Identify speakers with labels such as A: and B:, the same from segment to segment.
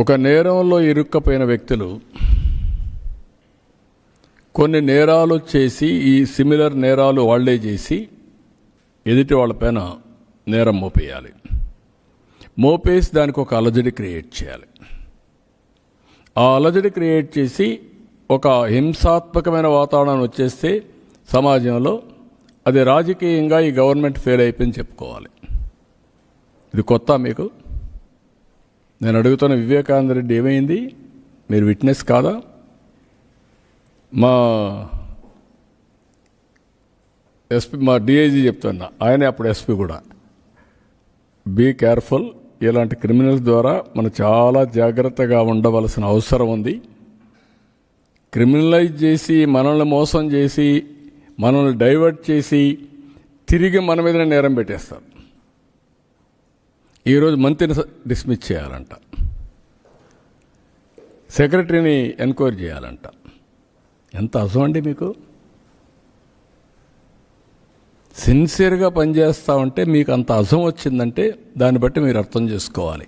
A: ఒక నేరంలో ఇరుక్కపోయిన వ్యక్తులు కొన్ని నేరాలు చేసి ఈ సిమిలర్ నేరాలు వాళ్ళే చేసి ఎదుటి వాళ్ళపైన నేరం మోపేయాలి. మోపేసి దానికి ఒక అలజడి క్రియేట్ చేయాలి. ఆ అలజడి క్రియేట్ చేసి ఒక హింసాత్మకమైన వాతావరణం వచ్చేస్తే సమాజంలో అది రాజకీయంగా ఈ గవర్నమెంట్ ఫెయిల్ అయిపోయింది చెప్పుకోవాలి. ఇది కొత్త మీకు? నేను అడుగుతున్న వివేకానంద రెడ్డి ఏమైంది? మీరు విట్నెస్ కాదా? మా ఎస్పీ మా డిఐజీ చెప్తున్నా. ఆయనే అప్పుడు ఎస్పీ కూడా. Be careful. ఇలాంటి క్రిమినల్స్ ద్వారా మనం చాలా జాగ్రత్తగా ఉండవలసిన అవసరం ఉంది. క్రిమినలైజ్ చేసి మనల్ని మోసం చేసి మనల్ని డైవర్ట్ చేసి తిరిగి మన మీదనే నేరం పెట్టేస్తారు. ఈరోజు మంత్రిని డిస్మిస్ చేయాలంట. సెక్రటరీని ఎంక్వైరీ చేయాలంట. ఎంత అసం అండి మీకు? సిన్సియర్గా పనిచేస్తా ఉంటే మీకు అంత అసం వచ్చిందంటే దాన్ని బట్టి మీరు అర్థం చేసుకోవాలి.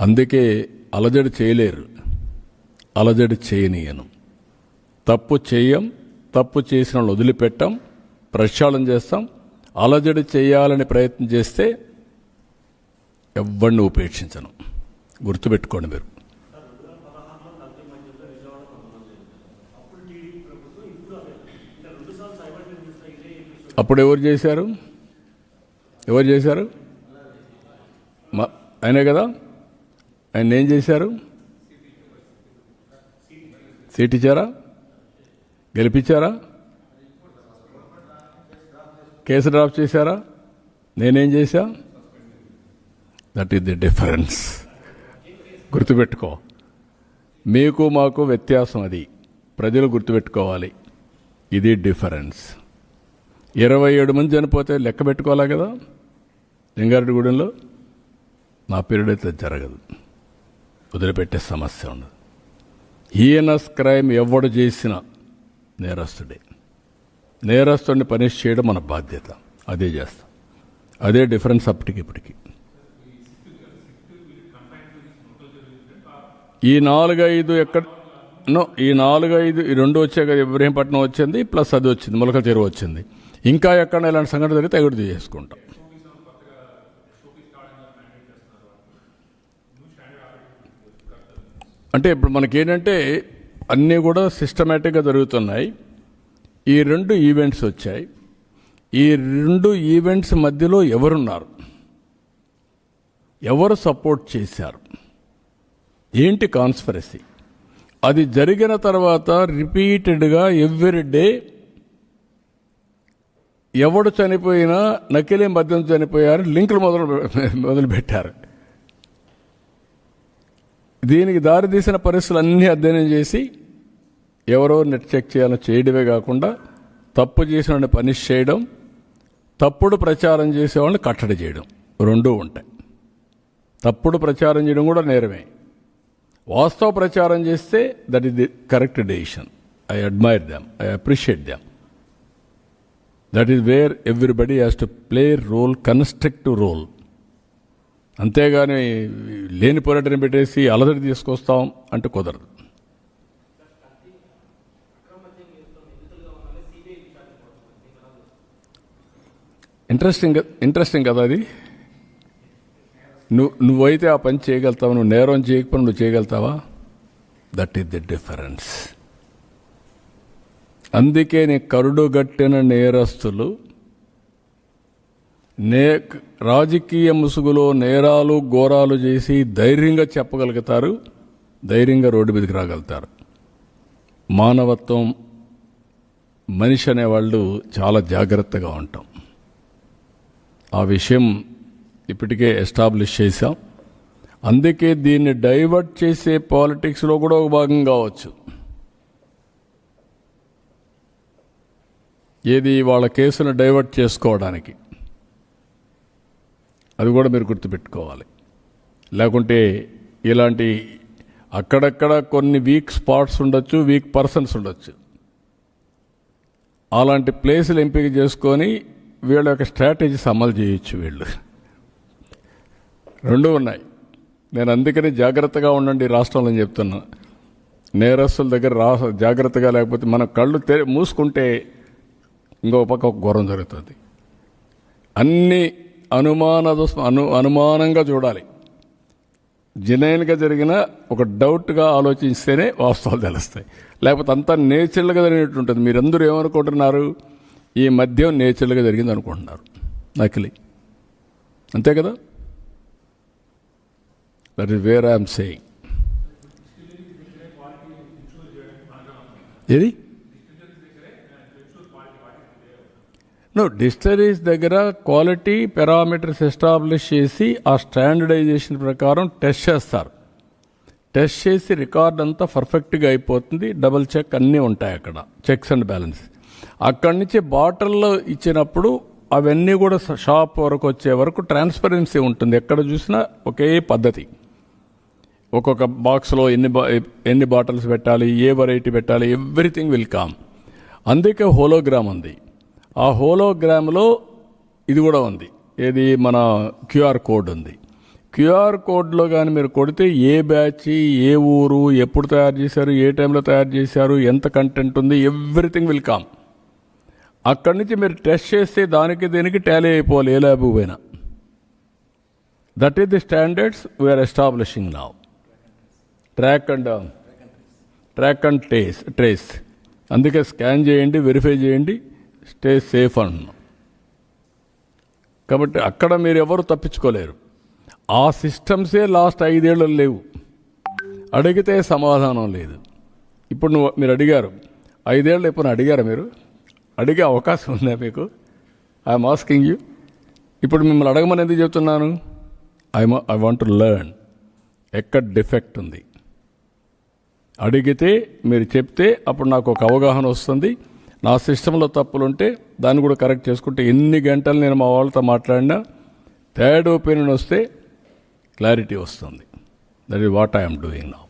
A: అందుకే అలజడి చేయలేరు. అలజడి చేయనీయను. తప్పు చేయం తప్పు చేసిన వాళ్ళు వదిలిపెట్టాం ప్రక్షాళన చేస్తాం. అలజడి చేయాలని ప్రయత్నం చేస్తే ఎవరిని ఉపేక్షించను. గుర్తుపెట్టుకోండి మీరు. అప్పుడు ఎవరు చేశారు? ఎవరు చేశారు? మా ఆయనే కదా? ఆయన ఏం చేశారు? సీట్ ఇచ్చారా? గెలిపించారా? కేసు డ్రాప్ చేశారా? నేనేం చేశా? దట్ ఈస్ ది డిఫరెన్స్ గుర్తుపెట్టుకో. మీకు మాకు వ్యత్యాసం అది. ప్రజలు గుర్తుపెట్టుకోవాలి. ఇది డిఫరెన్స్ ఇరవై ఏడు మంది చనిపోతే లెక్క పెట్టుకోవాలా కదా? లింగారెడ్డిగూడెంలో నా పీరియడ్ అయితే జరగదు. వదిలిపెట్టే సమస్య ఉండదు. హీనస్ క్రైమ్ ఎవడు చేసినా నేరస్తుడే. నేరస్తుడిని పనిష్ చేయడం మన బాధ్యత. అదే చేస్తాం. అదే డిఫరెన్స్ అప్పటికి ఇప్పటికి. ఈ నాలుగైదు ఎక్కడ నో ఈ నాలుగైదు ఈ రెండు వచ్చే కదా ఇబ్రహీంపట్నం వచ్చింది ప్లస్ అది వచ్చింది మొలకల చెరువు వచ్చింది. ఇంకా ఎక్కడ ఇలాంటి సంఘటన జరిగితే ఎగుడు చేసుకుంటాం అంటే ఇప్పుడు మనకేంటంటే అన్నీ కూడా సిస్టమేటిక్గా జరుగుతున్నాయి. ఈ రెండు ఈవెంట్స్ వచ్చాయి. ఈ రెండు ఈవెంట్స్ మధ్యలో ఎవరున్నారు? ఎవరు సపోర్ట్ చేశారు? ఏంటి కాన్స్పరసీ? అది జరిగిన తర్వాత రిపీటెడ్గా ఎవ్రీ డే ఎవడు చనిపోయినా నకిలీ మద్యం చనిపోయారు లింకులు మొదలు మొదలుపెట్టారు. దీనికి దారితీసిన పరిస్థితులు అన్నీ అధ్యయనం చేసి ఎవరో నెట్ చెక్ చేయాలని చేయడమే కాకుండా తప్పు చేసిన పనిష్ చేయడం తప్పుడు ప్రచారం చేసేవాళ్ళని కట్టడి చేయడం రెండూ ఉంటాయి. తప్పుడు ప్రచారం చేయడం కూడా నేరమే. వాస్తవ ప్రచారం చేస్తే that is the correct decision I admire them I appreciate them that is where everybody has to play role constructive role అంతేగాని లేని పోరాటం పెట్టేసి అలదడి తీసుకొస్తాం అంటే కుదరదు. ఇంట్రెస్టింగ్ ఇంట్రెస్టింగ్ కదా అది? నువ్వు నువ్వైతే ఆ పని చేయగలుగుతావు? నువ్వు నేరం చేయకపోయినా నువ్వు చేయగలుగుతావా? దట్ ఈస్ ది డిఫరెన్స్ అందుకే నీ కరుడుగట్టిన నేరస్తులు నే రాజకీయ ముసుగులో నేరాలు ఘోరాలు చేసి ధైర్యంగా చెప్పగలుగుతారు ధైర్యంగా రోడ్డు మీదకి రాగలుగుతారు. మానవత్వం మనిషి అనేవాళ్ళు చాలా జాగ్రత్తగా ఉంటాం. ఆ విషయం ఇప్పటికే ఎస్టాబ్లిష్ చేశాం. అందుకే దీన్ని డైవర్ట్ చేసే పాలిటిక్స్లో కూడా ఒక భాగం కావచ్చు. ఏది వాళ్ళ కేసును డైవర్ట్ చేసుకోవడానికి. అది కూడా మీరు గుర్తుపెట్టుకోవాలి. లేకుంటే ఇలాంటి అక్కడక్కడ కొన్ని వీక్ స్పాట్స్ ఉండొచ్చు వీక్ పర్సన్స్ ఉండొచ్చు. అలాంటి ప్లేసులు ఎంపిక చేసుకొని వీళ్ళ యొక్క స్ట్రాటజీస్ అమలు చేయొచ్చు వీళ్ళు. రెండు ఉన్నాయి. నేను అందుకని జాగ్రత్తగా ఉండండి రాష్ట్రంలో చెప్తున్నా. నేరస్తుల దగ్గర రా జాగ్రత్తగా లేకపోతే మన కళ్ళు తె మూసుకుంటే ఇంకో పక్క ఒక ఘోరం జరుగుతుంది. అన్ని అనుమాన అను అనుమానంగా చూడాలి. జనైన్గా జరిగిన ఒక డౌట్గా ఆలోచిస్తేనే వాస్తవాలు తెలుస్తాయి. లేకపోతే అంతా నేచురల్గా జరిగినట్టు ఉంటుంది మీరందరూ ఏమనుకుంటున్నారు? ఈ మద్యం నేచురల్గా జరిగింది అనుకుంటున్నారు నకిలీ. అంతే కదా? That is where I'm saying ఏది నో డిస్టరీస్ దగ్గర క్వాలిటీ పారామీటర్స్ ఎస్టాబ్లిష్ చేసి ఆ స్టాండర్డైజేషన్ ప్రకారం టెస్ట్ చేస్తారు టెస్ట్ చేసి రికార్డ్ అంతా పర్ఫెక్ట్గా అయిపోతుంది డబుల్ చెక్ అన్నీ ఉంటాయి అక్కడ చెక్స్ అండ్ బ్యాలెన్స్ అక్కడి నుంచి బాటిల్లో ఇచ్చినప్పుడు అవన్నీ కూడా షాప్ వరకు వచ్చే వరకు ట్రాన్స్పరెన్సీ ఉంటుంది ఎక్కడ చూసినా ఒకే పద్ధతి ఒక్కొక్క బాక్స్లో ఎన్ని బా ఎన్ని బాటిల్స్ పెట్టాలి ఏ వెరైటీ పెట్టాలి ఎవ్రీథింగ్ విల్ కామ్. అందుకే హోలోగ్రామ్ ఉంది. ఆ హోలోగ్రామ్లో ఇది కూడా ఉంది. ఏది? మన క్యూఆర్ కోడ్ ఉంది. క్యూఆర్ కోడ్లో కానీ మీరు కొడితే ఏ బ్యాచ్ ఏ ఊరు ఎప్పుడు తయారు చేశారు ఏ టైంలో తయారు చేశారు ఎంత కంటెంట్ ఉంది ఎవ్రీథింగ్ విల్ కామ్. అక్కడి నుంచి మీరు టెస్ట్ చేస్తే దానికి దీనికి టాలీ అయిపోవాలి ఏ ల్యాబ్ పోయినా. That is the standards we are establishing now track and track and trace trace అందుకే స్కాన్ చేయండి వెరిఫై చేయండి స్టే సేఫ్ అంటున్నాం కాబట్టి అక్కడ మీరు ఎవరు తప్పించుకోలేరు. ఆ సిస్టమ్సే లాస్ట్ ఐదేళ్ళు లేవు. అడిగితే సమాధానం లేదు. ఇప్పుడు నువ్వు మీరు అడిగారు. ఐదేళ్ళు ఎప్పుడు అడిగారు మీరు? అడిగే అవకాశం ఉందా మీకు? ఐఎమ్ ఆస్కింగ్ యూ ఇప్పుడు మిమ్మల్ని అడగమని ఎందుకు చెప్తున్నాను? I I want to learn ఎక్కడ డిఫెక్ట్ ఉంది? అడిగితే మీరు చెప్తే అప్పుడు నాకు ఒక అవగాహన వస్తుంది. నా సిస్టంలో తప్పులుంటే దాన్ని కూడా కరెక్ట్ చేసుకుంటే ఎన్ని గంటలు నేను మా వాళ్ళతో మాట్లాడినా థర్డ్ ఒపీనియన్ వస్తే క్లారిటీ వస్తుంది. That is what I'm doing now